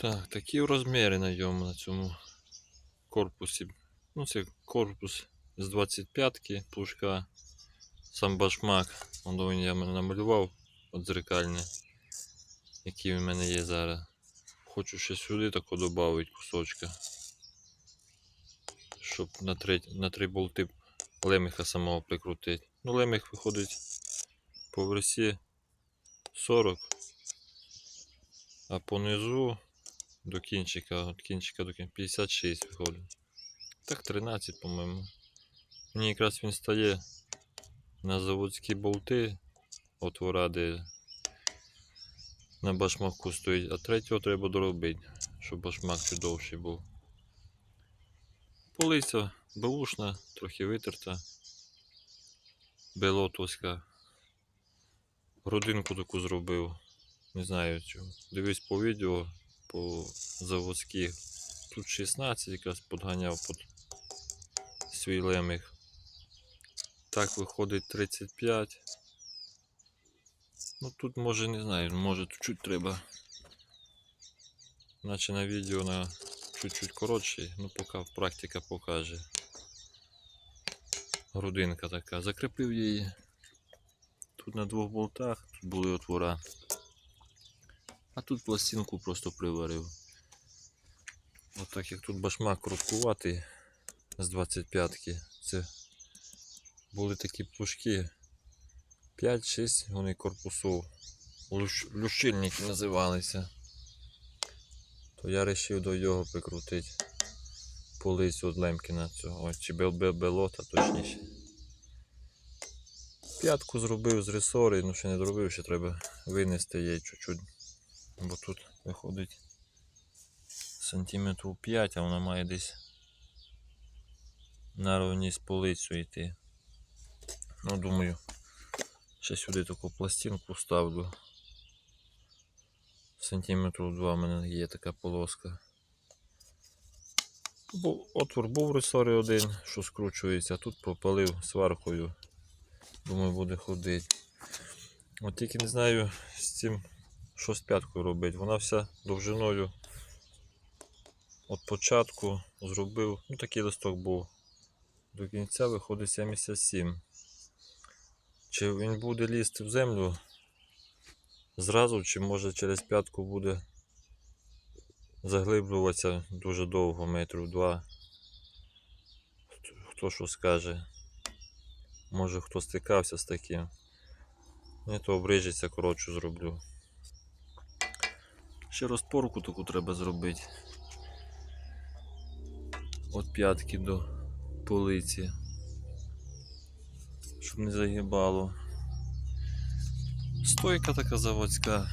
Так, такі розміри на ньому на цьому корпусі. Ну, це корпус з 25-ки, пушка, сам башмак. Воно я намалював от дзеркальне, який в мене є зараз. Хочу ще сюди тако додати кусочка. Щоб на три, на три болти леміха самого прикрутити. Ну, леміх виходить по версі 40, а по низу до кінчика, от кінчика до кінчика 56 виходить. Так 13, по-моєму. Мені якраз він стає на заводські болти отвора, де на башмаку стоїть, а третього треба доробити, щоб башмак довший був. Полиця беушна, трохи витерта. Белотовська. Грудинку таку зробив. Не знаю чого. Дивись по відео, по заводських. Тут 16 якраз подганяв під свій леміх. Так виходить 35. Ну тут може не знаю, може чуть треба. Наче на відео на чуть-чуть коротший, ну поки практика покаже. Грудинка така. Закріпив її. Тут на двох болтах тут були отвора. А тут пластинку просто приварив. Отак як тут башмак короткуватий з 25-ки. Це були такі плужки 5-6 вони корпусов. Лущ... Лющильники називалися. То я вирішив до його прикрутити полицю від Лемкіна цього. Ось, чи бел, бел, белота точніше. П'ятку зробив з ресори, ну ще не зробив, ще треба винести її чуть-чуть. Бо тут виходить сантиметрів 5, а вона має десь на рівні з полицю йти. Ну, думаю, ще сюди таку пластинку ставлю. Сантиметрів 2 в мене є така полоска. Бу- Отвор був ресорі один, що скручується, а тут пропалив сваркою. Думаю, буде ходити. От тільки не знаю з цим, що з п'яткою робити. Вона вся довжиною від початку зробив, ну такий листок був. До кінця виходить 77. Чи він буде лізти в землю зразу, чи може через п'ятку буде заглиблюватися дуже довго, метрів два. Хто- що скаже. Може хто стикався з таким. Не то обрижеться, коротше зроблю. Ще розпорку таку треба зробити. От п'ятки до полиці. Щоб не загибало. Стойка така заводська.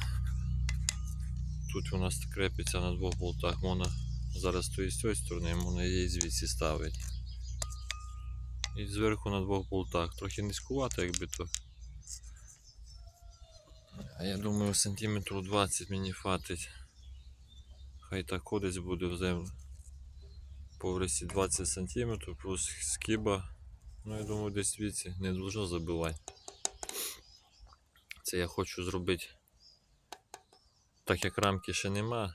Тут у нас крепиться на двох болтах. Можна зараз стоїть з цієї сторони, можна її звідси ставити. І зверху на двох болтах. Трохи низькувато, якби то. А я думаю, сантиметрів 20 мені хватить. Хай так ходить буде в землю. По врисі 20 сантиметрів плюс скіба. Ну я думаю, десь звідси не должно забивати. Це я хочу зробити. Так як рамки ще нема,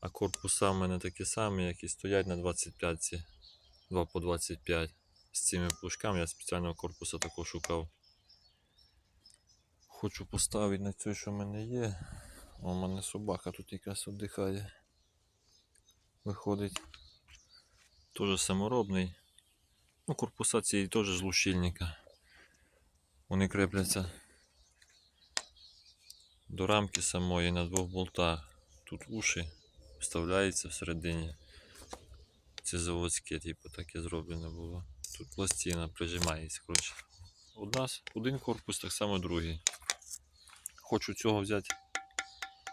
а корпуса в мене такі самі, які стоять на 25, 2 по 25. З цими плужками я спеціального корпуса такого шукав. Хочу поставити на цю, що в мене є. У мене собака тут якраз віддихає. Виходить. Теж саморобний. Ну, корпуса цієї теж з лущильника. Вони крепляться до рамки самої на двох болтах. Тут уші вставляються всередині. Це заводське, типу, таке зроблено було. Тут пластина прижимається. Коротше. Нас один корпус, так само другий. Хочу цього взяти,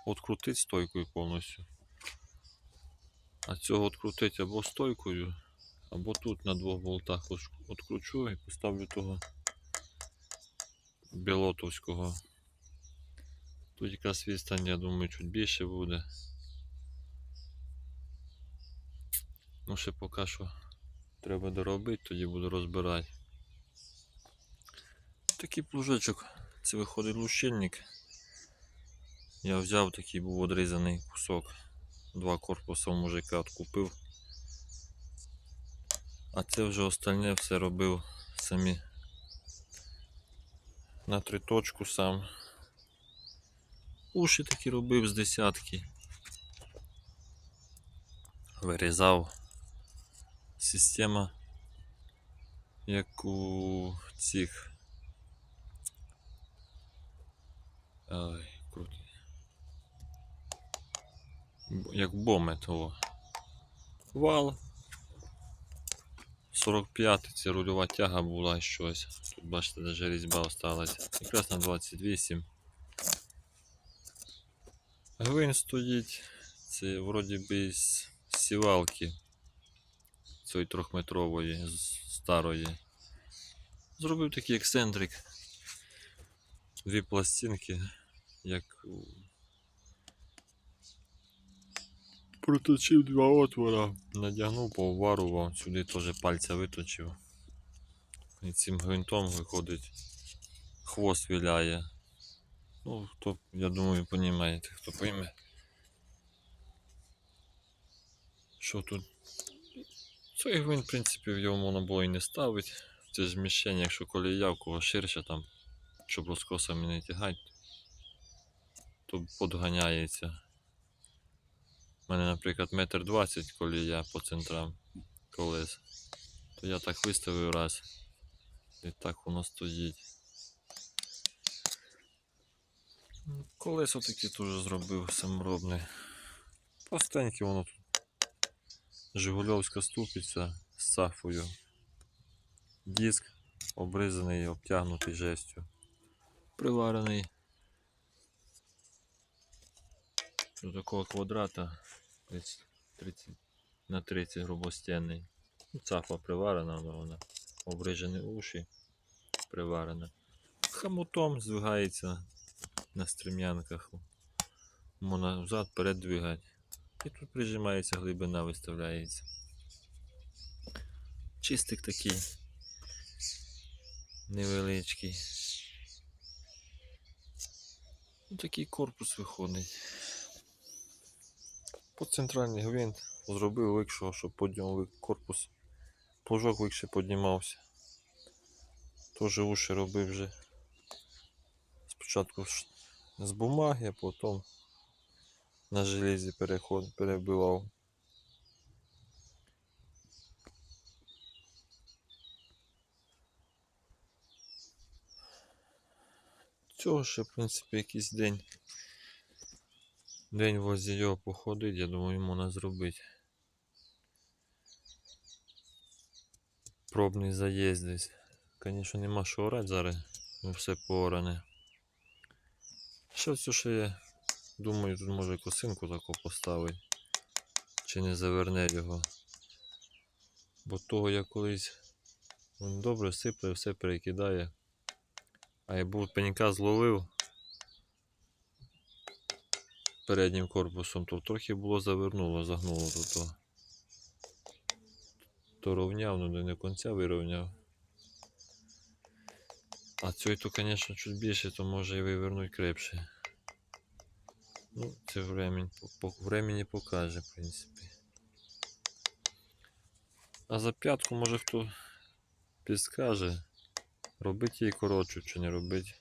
відкрутити стойкою повністю. А цього відкрутити або стойкою, або тут на двох болтах от- відкручу і поставлю того білотовського. Тут якраз відстань, я думаю, чуть більше буде. Ну, ще поки що треба доробити, тоді буду розбирати. Такий плужочок, це виходить лущильник. Я взяв такий був одрізаний кусок. Два корпуса мужика откупив. А це вже остальне все робив самі. На триточку сам. Уші такі робив з десятки. Вирізав. Система як у цих. Ай, круто. Як боми того. Вал. 45 це рульова тяга була щось. Тут бачите, навіть різьба осталась. Якраз на 28. Гвинт стоїть. Це вроді би із сівалки. Цієї трьохметрової, з- старої. Зробив такий ексцентрик. Дві пластинки, як у- проточив два отвора, надягнув, поварував, сюди теж пальця виточив. І цим гвинтом виходить, хвост віляє. Ну, хто, я думаю, понімаєте, хто пойме. Що тут? Цей гвинт, в принципі, його можна було і не ставити. Це зміщення, якщо колія в кого ширше там, щоб розкосами не тягати, то подганяється. У мене, наприклад, метр двадцять колія по центрам колес. То я так виставив раз. І так воно стоїть. Ну, Колесо таке теж зробив саморобне. Простеньке воно тут. Жигульовська ступиця з цафою. Диск обрізаний, обтягнутий жестю. Приварений до такого квадрата 30, 30 на 30 грубостінний. Ну, Цафа приварена, але вона обрижені уші приварена. Хамутом здвигається на стрем'янках. Можна взад вперед. І тут прижимається глибина, виставляється. Чистик такий. Невеличкий. Ну, такий корпус виходить. По центральний гвинт зробив викшого, щоб підняв корпус. Плужок вище піднімався. Теж уші робив вже. Спочатку з бумаги, а потім на железі переход, перебивав. Цього ще, в принципі, якийсь день. День возле його походить, я думаю, можна зробити. Пробний заїзд десь. Звісно, нема що орати зараз, ну, все пооране. Ще все ще є. Думаю, тут може косинку таку поставити. Чи не заверне його. Бо того я колись він добре сипле, все перекидає. А я був пенька зловив переднім корпусом, то трохи було завернуло, загнуло то. То, то ровняв, ну не до кінця вирівняв. А цей то, звісно, чуть більше, то може і вивернуть крепше. Ну, це времени, по, времени покаже, в принципі. А за п'ятку може хто підскаже, робить її коротшу чи не робить.